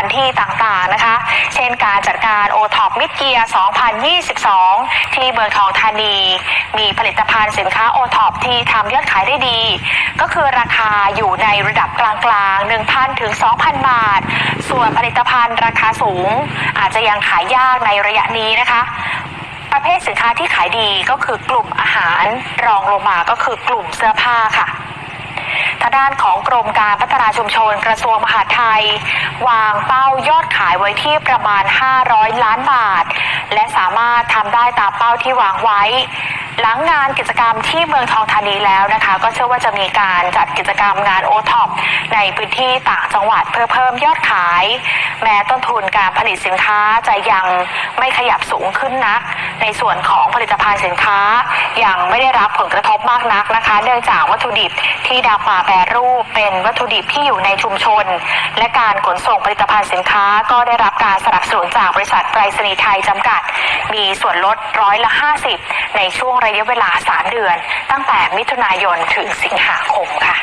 านที่ต่างๆนะคะ เช่นการจัดการโอท็อปมิดเกียร์ 2022 ที่เมืองทองธานี มีผลิตภัณฑ์สินค้าโอท็อปที่ทำยอดขายได้ดี ก็คือราคาอยู่ในระดับกลางๆ 1,000 ถึง 2,000 บาท ส่วนผลิตภัณฑ์ราคาสูง อาจจะยังขายยากในระยะนี้นะคะประเภทสินค้าที่ขายดีก็คือกลุ่มอาหารรองลงมาก็คือกลุ่มเสื้อผ้าค่ะ ด้านของกรมการพัฒนาชุมชนกระทรวงมหาดไทย วางเป้ายอดขายไว้ที่ประมาณ 500 ล้านบาท และสามารถทำได้ตามเป้าที่วางไว้ หลังงานกิจกรรมที่เมืองทองธานีแล้วนะคะ ก็เชื่อว่าจะมีการจัดกิจกรรมงานโอท็อปในพื้นที่ต่างจังหวัดเพื่อเพิ่มยอดขาย แม้ต้นทุนการผลิตสินค้าจะยังไม่ขยับสูงขึ้นนัก ในส่วนของผลิตภัณฑ์สินค้า ยังไม่ได้รับผลกระทบมากนักนะคะ เนื่องจากวัตถุดิบที่นำมาแปรรูปเป็นวัตถุดิบที่อยู่ในชุมชน และการขนส่งผลิตภัณฑ์สินค้า ก็ได้รับการสนับสนุนจากบริษัทไปรษณีย์ไทยจำกัด มีส่วนลดร้อยละ 50 ในช่วงระยะเวลา 3 เดือน ตั้งแต่มิถุนายนถึงสิงหาคมค่ะ